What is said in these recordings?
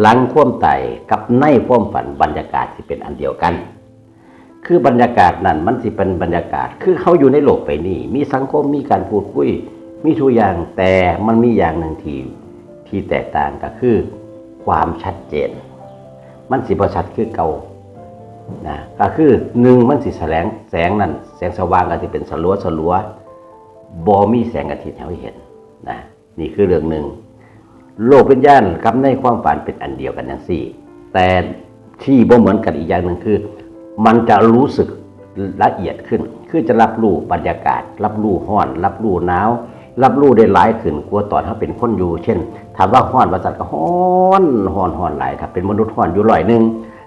หลังความไต่กับในความฝันบรรยากาศที่เป็นอันเดียวกัน คือบรรยากาศนั้นมันสิเป็นบรรยากาศ คือเขาอยู่ในโลกไปนี่ มีสังคมมีการพูดคุย มีทุกอย่างแต่มันมีอย่างหนึ่งที่ที่แตกต่างก็คือ ความชัดเจน มันสิบ่ชัดคือเก่านะก็คือหนึ่งมันสิแสงแสงนั้นแสงสว่างก็สิเป็นสลัวสลัวบ่มีแสงอาทิตย์ให้เห็นนะนี่คือเรื่องหนึ่ง โลกเป็นย่านกับในความฝันเป็นอันเดียวกันอย่างสี่ แต่ที่บ่เหมือนกันอีกอย่างหนึ่งคือ มันจะรู้สึกละเอียดขึ้น คือจะรับรู้บรรยากาศ รับรู้ห้อน รับรู้หนาว รับรู้ได้หลายขึ้นกลัวตอนถ้าเป็นคนอยู่ เช่น ถามว่าห้อนว่าสัตว์ก็ห้อนห้อนห้อนหลายถ้าเป็นมนุษย์ห้อนอยู่ร้อยหนึ่ง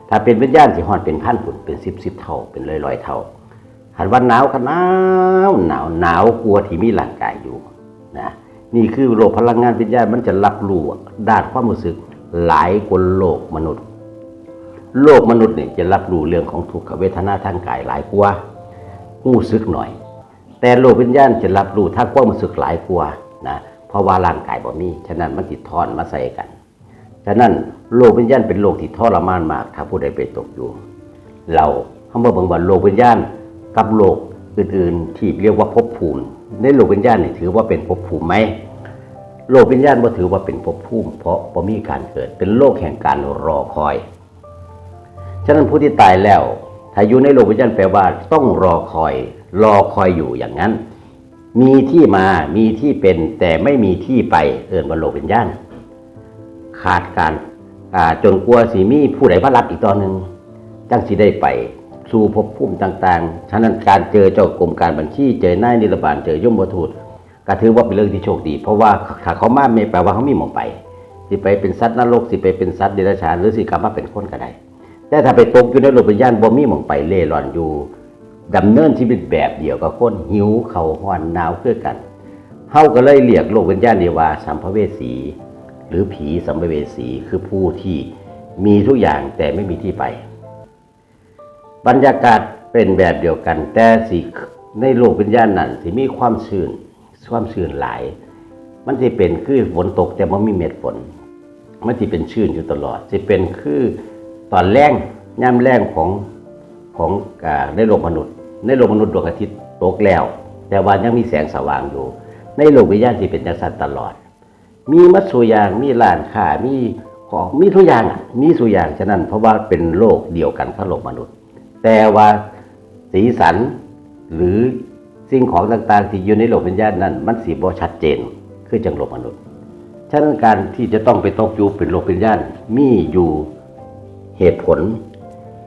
ถ้าเป็นวิญญาณสิห้อนเป็นพันฝุ่นเป็นสิบสิบเท่า เป็นร้อยร้อยเท่าหันว่าหนาวก็หนาวหนาวหนาวกลัวที่มีร่างกายอยู่นะ นี่คือโลกพลังงานวิญญาณมันจะรับรู้ด้านความรู้สึกหลายกว่าโลกมนุษย์ โลกมนุษย์เนี่ยจะรับรู้เรื่องของทุกขเวทนาทางกายหลายกว่าหู้ซึกหน่อย แต่โลกวิญญาณจะรับรู้ทางความรู้สึกหลายกว่านะเพราะว่าร่างกายบ่มีฉะนั้นมันติดทอนมาใส่กันฉะนั้นโลกวิญญาณเป็นโลกที่ทรมานมากถ้าผู้ใดไปตกอยู่เราเขามาบิ่งว่าโลกวิญญาณกับโลกอื่นๆ ที่เรียกว่าภพภูมิ ในโลกวิญญาณนี่ถือว่าเป็นภพภูมิไหมโลกวิญญาณบ่าถือว่าเป็นภพภูมิ เพราะบ่มีการเกิดเป็นโลกแห่งการรอคอย ฉะนั้นผู้ที่ตายแล้วถ้าอยู่ในโลกวิญญาณแปลว่าต้องรอคอย รอคอยอยู่อย่างนั้น มีที่มามีที่เป็นแต่ไม่มีที่ไปเอื่นว่าโลกวิญญาณขาดการจนกลัวสีมีผู้ใดพระรับอีกตอนหนึ่งจังสิได้ไป สู่ภพภูมิต่างๆ ฉะนั้นการเจอเจ้ากรมการบัญชีเจอนายนิรบาลเจอยมบทูตก็ถือว่าเป็นเรื่องที่โชคดี เพราะว่าถ้าเขามาไม่แปลว่าเขามีหมองไป สิไปเป็นสัตว์นรกสิไปเป็นสัตว์เดรัจฉานหรือสิกลับมาเป็นคนก็ได้ แต่ถ้าไปตกอยู่ในโลกวิญญาณบ่มีหมองไปเล่ร่อนอยู่ดำเนินชีวิตแบบเดียวกับคนหิวเขาห้อนหนาวเคือกันเฮาก็เลยเรียกโลกวิญญาณนี้ว่าสัมภเวสี หรือผีสัมภเวสีคือผู้ที่มีทุกอย่างแต่ไม่มีที่ไป บรรยากาศเป็นแบบเดียวกัน แต่สิในโลกวิญญาณนั้นสิมีความชื้นความชื้นหลาย มันจะเป็นคือฝนตกแต่มันมีเม็ดฝน มันจะเป็นชื้นอยู่ตลอดจะเป็นคือตอนแรงย่ำแรงของของอ่าในโลกมนุษย์ ในโลกมนุษย์ดวงอาทิตย์ตกแล้ว แต่ว่ายังมีแสงสว่างอยู่ ในโลกวิญญาณที่เป็นจังสันตลอด มีมัดสุยางมีร้านค้ามีของมีทุกอย่างมีสุอย่างฉะนั้นเพราะว่าเป็นโลกเดียวกันกับโลกมนุษย์ แต่ว่าสีสันหรือสิ่งของต่างๆ ที่อยู่ในโลกวิญญาณนั้น มันสีบ่ชัดเจนคือจังโลกมนุษย์ฉะนั้นการที่จะต้องไปตกอยู่เป็นโลกวิญญาณมีอยู่เหตุผล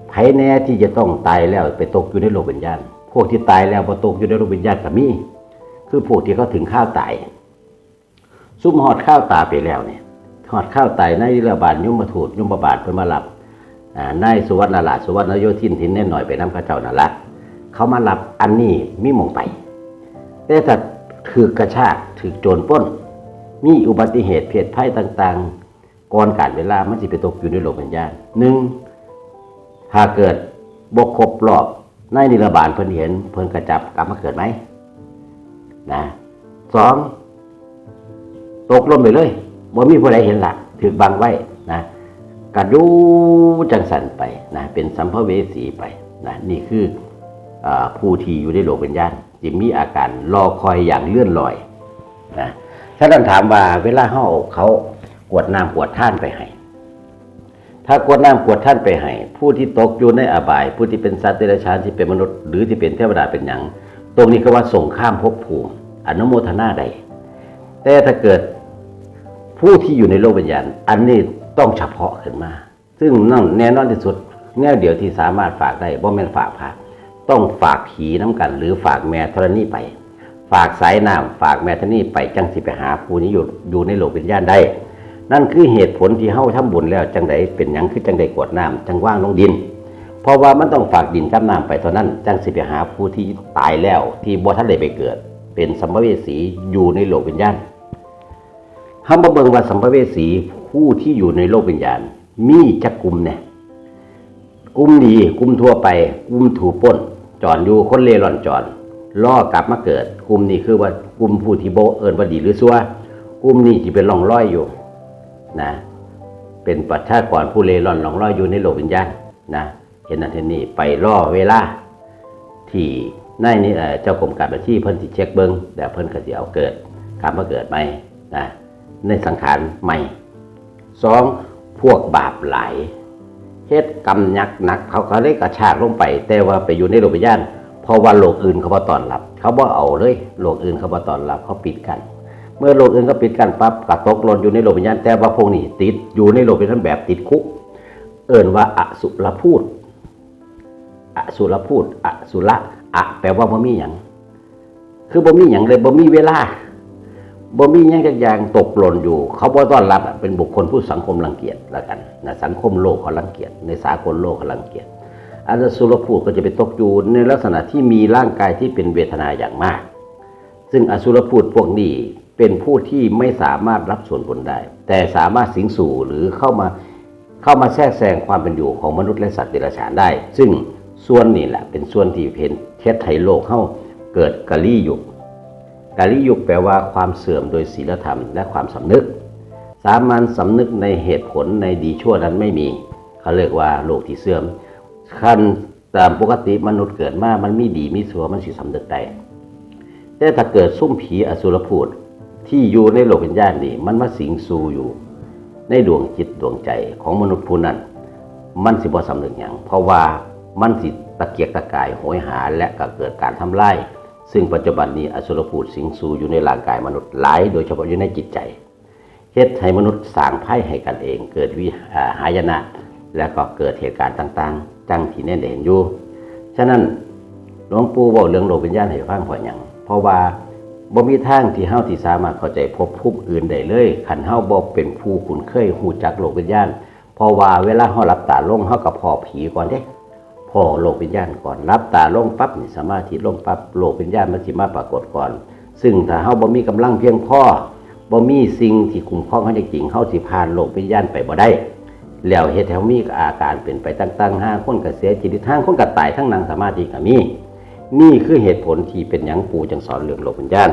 ไผแน่ที่จะต้องตายแล้วไปตกอยู่ในโลกวิญญาณ พวกที่ตายแล้วพอตกอยู่ในโลกวิญญาณก็มี คือพวกที่เขาถึงข้าวตายซุ่มหอดข้าวตาไปแล้วเนี่ยหอดข้าวตายนระบาดยมทูตยมบาทเพิ่นมารับ นายสุวรรณราสุวรรณโยธินทินแน่หน่อยไปน้ำข้าเจ้านั่นละเขามารับอันนี้มีหมองไปแต่ถ้าถือกระชากถือโจรป้น มีอุบัติเหตุเพศภัยต่างๆก่อนการเวลามันสิไปตกอยู่ในโลกวิญญาณหนึ่งถ้าเกิดบกครบรอบนายนิรบาลเพิ่นเห็นเพิ่นกระจับกลับมาเกิดไหมนะสองตกลงไปเลยบ่มีผู้ใดเห็นลักถือบังไว้นะ กระดูจังสันไปนะเป็นสัมภเวสีไปนะนี่คืออผู้ที่อยู่ในโลกวิญญาณจะมีอาการรอคอยอย่างเลื่อนลอยนะถ้าท่านถามว่าเวลาเฮาเขากวดน้ำกวดท่านไปให้ถ้ากวดน้ำกวดท่านไปให้ผู้ที่ตกอยู่ในอบาย ผู้ที่เป็นสัตว์เดรัจฉานที่เป็นมนุษย์หรือที่เป็นเทวดาเป็นหยังตรงนี้ก็ว่าส่งข้ามภพภูมิอนุโมทนาใดแต่ถ้าเกิดผู้ที่อยู่ในโลกวิญญาณอันนี้ ต้องเฉพาะขึ้นมา ซึ่งนั่นแน่นอนที่สุด แนวเดียวที่สามารถฝากได้บ่แม่นฝากพระต้องฝากผีน้ำกัน หรือฝากแม่ธรณีไป ฝากสายน้ำฝากแม่ธรณีไปจังสิไปหาผู้นี้อยู่อยู่ในโลกวิญญาณได้ นั่นคือเหตุผลที่เฮาทำบุญแล้วจังใดเป็นหยังคือจังใดกวดน้ำจังว่างลงดิน เพราะว่ามันต้องฝากดินกับน้ำไปเท่านั้น จังสิไปหาผู้ที่ตายแล้ว ที่บ่ทันได้ไปเกิด เป็นสัมภเวสีอยู่ในโลกวิญญาณเฮามาเบิ่งว่าสัมภเวสีผ ผู้ที่อยู่ในโลกวิญญาณ มีจักกลุ่มเนี่ยกลุ่มดีกลุ่มทั่วไปกลุ่มถูกป้นจอนอยู่คนเล่ร่อนจอนล่อกลับมาเกิด กลุ่มนี้คือว่ากลุ่มผู้ที่โบเอิญว่าดีหรือซัวกลุ่มนี้ที่เป็นร่องร้อยอยู่นะเป็นประชากรผู้เล่ร่อนหลงลอยอยู่ในโลกวิญญาณนะเห็นนั่นเห็นนี่ไปล่อเวลาที่ในนี่เจ้ากรมการบัญชีเพิ่นสิเช็คเบิงแต่เพิ่นก็สิเอาเกิดกรรมมาเกิดใหม่นะในสังขารใหม่ สองพวกบาปหลายเฮ็ดกรรมยักหนัก เขาก็เลยกระชากลงไป แต่ว่าไปอยู่ในโลกวิญญาณเพราะว่าโลกอื่นเขาบ่ตอนรับ เขาบ่เอาเลยโลกอื่นเขาบ่ตอนรับเขาปิดกัน เมื่อโลกอื่นเขาปิดกันปั๊บก็ตกหล่นอยู่ในโลกวิญญาณแต่ว่าพวกนี้ติดอยู่ในโลกวิญญาณแบบติดคุก เอิ่นว่าอสุรพูดอสุรพูดอสุระอะแปลว่าบ่มีหยังคือบ่มีหยังเลยบ่มีเวลา บ่มียังจักอย่างตกหล่นอยู่ เขาบ่ต้อนรับเป็นบุคคลผู้สังคมรังเกียจแล้วกันนะสังคมโลกเขารังเกียจในสากลโลกเขารังเกียจอสุรพูดก็จะไปตกอยู่ในลักษณะที่มีร่างกายที่เป็นเวทนาอย่างมาก ซึ่งอสุรพูดพวกนี้เป็นผู้ที่ไม่สามารถรับส่วนผลได้ แต่สามารถสิงสู่หรือเข้ามาเข้ามาแทรกแซงความเป็นอยู่ของมนุษย์และสัตว์เดรัจฉานได้ ซึ่งส่วนนี้แหละเป็นส่วนที่เพนเทศไทยโลกเข้าเกิดกะลี่อยุค กะลี่ยุคแปลว่าความเสื่อมโดยศีลธรรมและความสำนึก สามัญสำนึกในเหตุผลในดีชั่วนั้นไม่มี เขาเรียกว่าโลกที่เสื่อมขั้นตามปกติมนุษย์เกิดมามันมีดีมีชั่วมันสิสำนึกได้แต่ถ้าเกิดซุ่มผีอสุรพูดที่อยู่ในโลกวิญญาณนี่มันมาสิงสู่อยู่ ในดวงจิตดวงใจของมนุษย์ผู้นั้น มันสิบ่สำนึกอย่างเพราะว่ามันสิตะเกียกตะกายโหยหาและก็เกิดการทำลาย ซึ่งปัจจุบันนี้อสุรพูดสิงสู่อยู่ในร่างกายมนุษย์หลายโดยเฉพาะอยู่ในจิตใจเฮ็ดให้มนุษย์สร้างไพ่ให้กันเอง เกิดวิหายนะ และก็เกิดเหตุการณ์ต่างๆ จังที่แน่นได้เห็นอยู่ ฉะนั้นหลวงปู่บอกเรื่องโลกวิญญาณให้ฟังพราะหยังเพราะว่าบ่มีทางที่เฮาที่สามารถเข้าใจภพภูมิอื่นได้เลยคันเฮาบ่เป็นผู้คุ้นเคยฮู้จักโลกวิญญาณเพราะว่าเวลาเฮาหลับตาลงเฮาก็พอผีก่อนเด้ พอโลกวิญญาณก่อนหลับตาลงปั๊บนี่สมาธิลงปั๊บโลกวิญญาณมันสิมาปรากฏก่อน ซึ่งถ้าเฮาบ่มีกำลังเพียงพอบ่มีสิ่งที่คุ้มครองเฮาจริงเฮาสิผ่านโลกวิญญาณไปบ่ได้ แล้วเฮ็ดให้เฮามีอาการเป็นไปต่างๆห้าคนก็เสียชีวิตทางคนก็ตายทั้งนั่งสมาธิก็มีนี่คือเหตุผลที่เป็นหยังปู่จังสอนเรื่องโลกวิญญาณ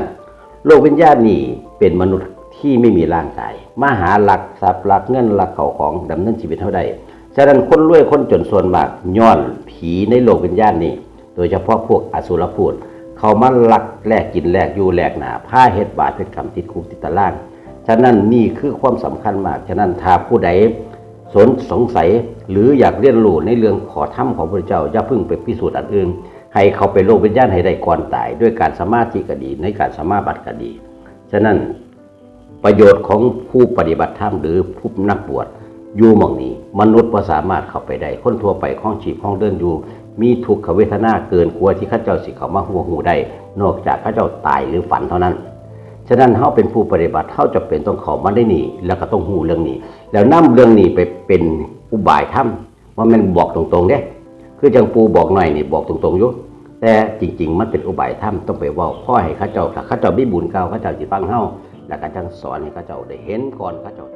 โลกวิญญาณนี่เป็นมนุษย์ที่ไม่มีร่างกายมาหาหลักทรัพย์หลักเงินหลักเขาของดำเนินชีวิตเท่าใด ฉะนั้นคนรวยคนจนส่วนมากย้อนผีในโลกวิญญาณนี่โดยเฉพาะพวกอสุรพูดเขามาลักแลกกินแลกอยู่แลกหนาผ้าเฮ็ดบาปเป็นกรรมติดคุกติดตาราง ฉะนั้นนี่คือความสำคัญมาก ฉะนั้นถ้าผู้ใดสนสงสัยหรืออยากเรียนรู้ในเรื่องขอถ้ำของพระเจ้าอย่าเพึ่งไปพิสูจน์อันอื่น ให้เขาไปโลกวิญญาณให้ได้ก่อนตาย ด้วยการสมาธิก็ดีในการสมาบัติก็ดี ฉะนั้นประโยชน์ของผู้ปฏิบัติธรรมหรือผู้นักบวช อยู่หมองนี้ มนุษย์ก็สามารถเข้าไปได้คนทั่วไปข้องชีพข้องเดินอยู่ มีทุกขเวทนาเกินกว่าที่ข้าเจ้าสิเขามาหัวหูได้ นอกจากข้าเจ้าตายหรือฝันเท่านั้นฉะนั้นเขาเป็นผู้ปฏิบัติเขาจะเป็นต้องเขอมาได้นี่แล้วก็ต้องหูเรื่องนี้ แล้วนํเรื่องนี้ไปเป็นอุบายถ้ำว่ามันบอกตรงๆเด้คือจังปูบอกหน่อยนี่บอกตรงๆอยู่แต่จริง ๆ มันเป็นอุบายถ้ำต้องไปว่าพ่อให้ข้าเจ้าข้าเจ้ามีบุญเก่าข้าเจ้าสิฟังเฮาแล้วก็จังสอนให้ข้าเจ้าได้เห็นก่อนข้าเจ้า